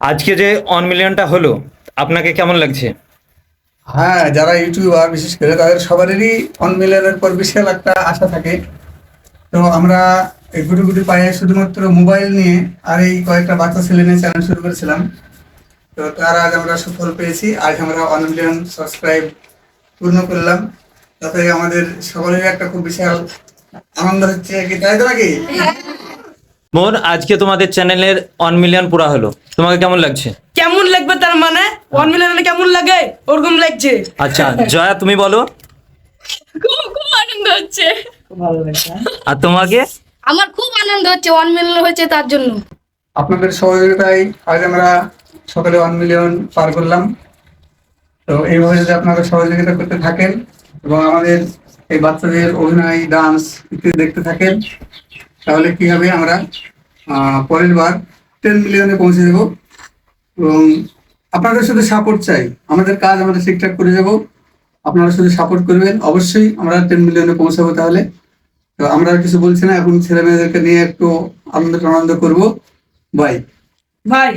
আজকে যে অন মিলিয়নটা হলো আপনাকে কেমন লাগছে? হ্যাঁ যারা ইউটিউবার বিশেষ করে, তাদের সবারই অন মিলিয়নের পর বিশাল একটা আশা থাকে। তো আমরা এই গুটি গুটি পায়ে শুধুমাত্র মোবাইল নিয়ে আর এই কয়েকটা বাচ্চা ছেলে নিয়ে চ্যানেল শুরু করেছিলাম। তো তার আজ আমরা সুফল পেয়েছি। আজ আমরা ওয়ান মিলিয়ন সাবস্ক্রাইব পূর্ণ করলাম। তাতে আমাদের সকলেরই একটা খুব বিশাল আনন্দ হচ্ছে। কি তাই তো নাকি? মোর, আজকে তোমাদের চ্যানেলের অন মিলিয়ন পুরা হলো। তোমাকে কেমন লাগছে? কেমন লাগবে তার মানে? ওয়ান মিলিয়ন কেমন লাগে? ওরকম লাগছে। আচ্ছা জয়া তুমি বলো। খুব খুব আনন্দ হচ্ছে। আর তোমাকে? আমার খুব আনন্দ হচ্ছে ওয়ান মিলিয়ন হয়েছে তার জন্য। আপনাদের সহযোগিতায় আজ আমরা সকালে ওয়ান মিলিয়ন পার করলাম। তো এইভাবে যদি আপনারা সহযোগিতা করতে থাকেন এবং আমাদের এই বাচ্চাদের অভিনয় ডান্স ইত্যাদি দেখতে থাকেন তাহলে কি হবে আমরা আহ, পরের বার টেন মিলিয়নে পৌঁছে যাব এবং আপনাদের শুধু সাপোর্ট চাই। আমাদের কাজ আমরা ঠিকঠাক করে যাব। আপনারা শুধু সাপোর্ট করবেন। অবশ্যই আমরা টেন মিলিয়নে পৌঁছাবো তাহলে। তো আমরা আর কিছু বলছি না। এখন ছেলে মেয়েদেরকে নিয়ে একটু আনন্দ আনন্দ করব। বাই ভাই